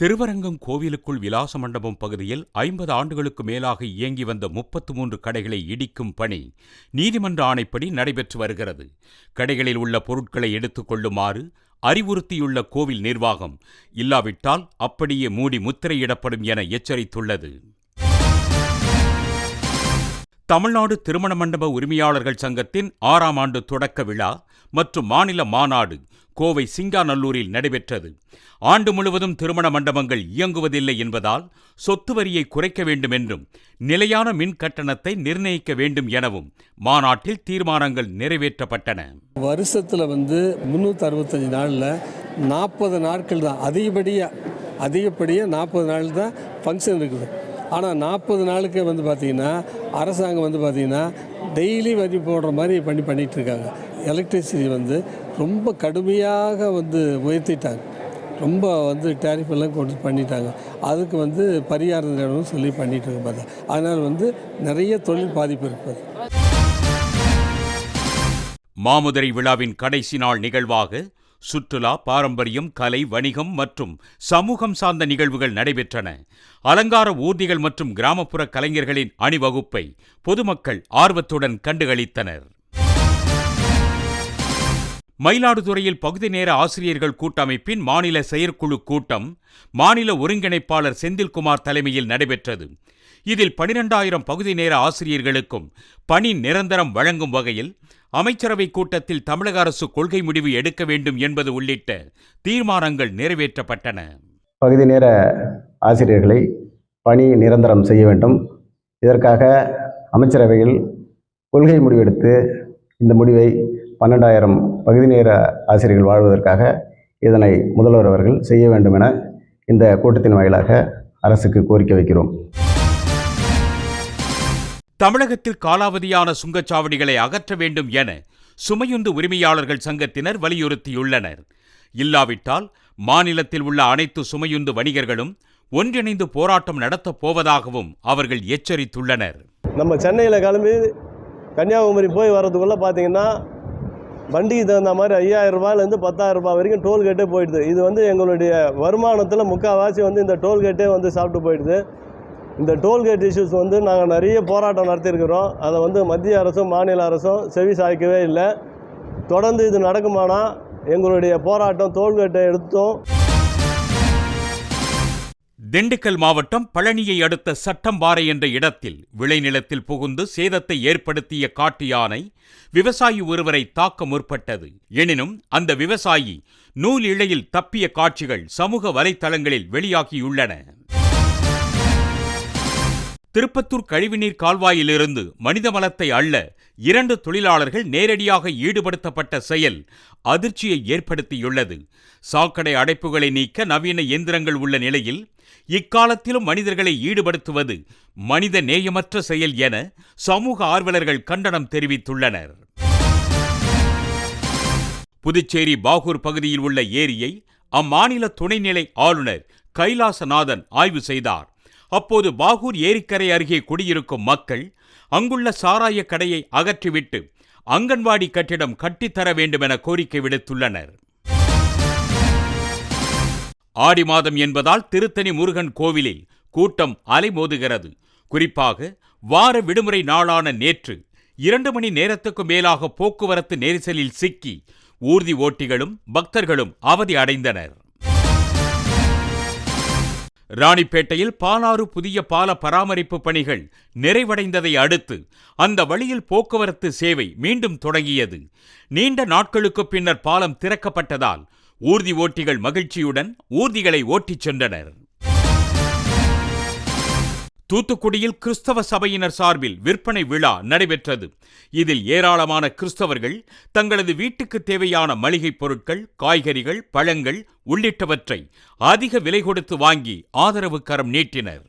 திருவரங்கம் கோவிலுக்குள் விலாச மண்டபம் பகுதியில் ஐம்பது ஆண்டுகளுக்கு மேலாக இயங்கி வந்த முப்பத்து மூன்று கடைகளை இடிக்கும் பணி நீதிமன்ற ஆணைப்படி நடைபெற்று வருகிறது. கடைகளில் உள்ள பொருட்களை எடுத்துக் கொள்ளுமாறு அறிவுறுத்தியுள்ள கோவில் நிர்வாகம் இல்லாவிட்டால் அப்படியே மூடி முத்திரையிடப்படும் என எச்சரித்துள்ளது. தமிழ்நாடு திருமண மண்டப உரிமையாளர்கள் சங்கத்தின் ஆறாம் ஆண்டு தொடக்க விழா மற்றும் மாநில மாநாடு கோவை சிங்காநல்லூரில் நடைபெற்றது. ஆண்டு முழுவதும் திருமண மண்டபங்கள் இயங்குவதில்லை என்பதால் சொத்து வரியை குறைக்க வேண்டும் என்றும் நிலையான மின் கட்டணத்தை நிர்ணயிக்க வேண்டும் எனவும் மாநாட்டில் தீர்மானங்கள் நிறைவேற்றப்பட்டன. வருஷத்தில் வந்து முன்னூற்றி அறுபத்தஞ்சு நாளில் நாற்பது நாட்கள் தான். அதிகப்படியாக அதிகப்படியாக நாற்பது நாள் தான் ஃபங்க்ஷன் இருக்குது. ஆனால் நாற்பது நாளுக்கு வந்து பார்த்திங்கன்னா அரசாங்கம் வந்து பார்த்திங்கன்னா டெய்லி வரி போடுற மாதிரி பண்ணி பண்ணிகிட்ருக்காங்க எலக்ட்ரிசிட்டி வந்து ரொம்ப கடுமையாக வந்து உயர்த்திட்டாங்க. ரொம்ப வந்து டேரிஃப் எல்லாம் கொண்டு பண்ணிட்டாங்க. அதுக்கு வந்து பரிகாரம் சொல்லி பண்ணிட்டு இருக்க பார்த்தா அதனால் வந்து நிறைய தொழில் பாதிப்பு இருப்பது மாமுதிரை விழாவின் கடைசி நாள் நிகழ்வாக சுற்றுலா பாரம்பரியம் கலை வணிகம் மற்றும் சமூகம் சார்ந்த நிகழ்வுகள் நடைபெற்றன. அலங்கார ஊர்திகள் மற்றும் கிராமப்புற கலைஞர்களின் அணிவகுப்பை பொதுமக்கள் ஆர்வத்துடன் கண்டுகளித்தனர். மயிலாடுதுறையில் பகுதி நேர ஆசிரியர்கள் கூட்டமைப்பின் மாநில செயற்குழு கூட்டம் மாநில ஒருங்கிணைப்பாளர் செந்தில்குமார் தலைமையில் நடைபெற்றது. இதில் பனிரெண்டாயிரம் பகுதி நேர ஆசிரியர்களுக்கும் பணி நிரந்தரம் வழங்கும் வகையில் அமைச்சரவை கூட்டத்தில் தமிழக அரசு கொள்கை முடிவு எடுக்க வேண்டும் என்பது உள்ளிட்ட தீர்மானங்கள் நிறைவேற்றப்பட்டன. பகுதி நேர ஆசிரியர்களை பணி நிரந்தரம் செய்ய வேண்டும். இதற்காக அமைச்சரவையில் கொள்கை முடிவெடுத்து இந்த முடிவை பன்னெண்டாயிரம் பகுதி நேர ஆசிரியர்கள் வாழ்வதற்காக இதனை முதல்வர் அவர்கள் செய்ய வேண்டும் என இந்த கூட்டத்தின் வாயிலாக அரசுக்கு கோரிக்கை வைக்கிறோம். தமிழகத்தில் காலாவதியான சுங்கச்சாவடிகளை அகற்ற வேண்டும் என சுமையுந்து உரிமையாளர்கள் சங்கத்தினர் வலியுறுத்தியுள்ளனர். இல்லாவிட்டால் மாநிலத்தில் உள்ள அனைத்து சுமையுந்து வணிகர்களும் ஒன்றிணைந்து போராட்டம் நடத்தப் போவதாகவும் அவர்கள் எச்சரித்துள்ளனர். நம்ம சென்னையில் கிளம்பி கன்னியாகுமரி போய் வர்றதுக்குள்ளே பார்த்தீங்கன்னா வண்டிக்கு தகுந்த மாதிரி ஐயாயிரம் பத்தாயிரரூபா ரூபாய் வரைக்கும் டோல்கேட்டே போயிடுது. இது வந்து எங்களுடைய வருமானத்தில் முக்கால்வாசி வந்து இந்த டோல்கேட்டே வந்து சாப்பிட்டு போயிடுது. இந்த டோல்கேட் இஷ்யூஸ் வந்து நாங்கள் நிறைய போராட்டம் நடத்தியிருக்கிறோம். அதை வந்து மத்திய அரசும் மாநில அரசும் செவி சாய்க்கவே இல்லை. தொடர்ந்து இது நடக்குமானால் எங்களுடைய போராட்டம் டோல்கேட்டை எடுத்தோம் திண்டுக்கல் மாவட்டம் பழனியை அடுத்த சட்டம்பாறை என்ற இடத்தில் விளைநிலத்தில் புகுந்து சேதத்தை ஏற்படுத்திய காட்டு யானை விவசாயி ஒருவரை தாக்க முற்பட்டது. எனினும் அந்த விவசாயி நூல் இழையில் தப்பிய காட்சிகள் சமூக வலைத்தளங்களில் வெளியாகியுள்ளன. திருப்பத்தூர் கழிவுநீர் கால்வாயிலிருந்து மனித மலத்தை அள்ள இரண்டு தொழிலாளர்கள் நேரடியாக ஈடுபடுத்தப்பட்ட செயல் அதிர்ச்சியை ஏற்படுத்தியுள்ளது. சாக்கடை அடைப்புகளை நீக்க நவீன இயந்திரங்கள் உள்ள நிலையில் இக்காலத்திலும் மனிதர்களை ஈடுபடுத்துவது மனித நேயமற்ற செயல் என சமூக ஆர்வலர்கள் கண்டனம் தெரிவித்துள்ளனர். புதுச்சேரி பாகூர் பகுதியில் உள்ள ஏரியை அம்மாநில துணைநிலை ஆளுநர் கைலாசநாதன் ஆய்வு செய்தார். அப்போது பாகூர் ஏரிக்கரை அருகே குடியிருக்கும் மக்கள் அங்குள்ள சாராய கடையை அகற்றிவிட்டு அங்கன்வாடி கட்டிடம் கட்டித்தர வேண்டும் என கோரிக்கை விடுத்துள்ளனர். ஆடி மாதம் என்பதால் திருத்தணி முருகன் கோவிலில் கூட்டம் அலைமோதுகிறது. குறிப்பாக வார விடுமுறை நாளான நேற்று இரண்டு மணி நேரத்துக்கு மேலாக போக்குவரத்து நெரிசலில் சிக்கி ஊர்தி ஓட்டிகளும் பக்தர்களும் அவதி அடைந்தனர். ராணிப்பேட்டையில் பாலாறு புதிய பால பராமரிப்பு பணிகள் நிறைவடைந்ததை அடுத்து அந்த வழியில் போக்குவரத்து சேவை மீண்டும் தொடங்கியது. நீண்ட நாட்களுக்கு பின்னர் பாலம் திறக்கப்பட்டதால் ஊர்தி ஓட்டிகள் மகிழ்ச்சியுடன் ஊர்திகளை ஓட்டிச் சென்றனர். தூத்துக்குடியில் கிறிஸ்தவ சபையினர் சார்பில் விற்பனை விழா நடைபெற்றது. இதில் ஏராளமான கிறிஸ்தவர்கள் தங்களது வீட்டுக்கு தேவையான மளிகைப் பொருட்கள் காய்கறிகள் பழங்கள் உள்ளிட்டவற்றை அதிக விலை கொடுத்து வாங்கி ஆதரவு கரம் நீட்டினர்.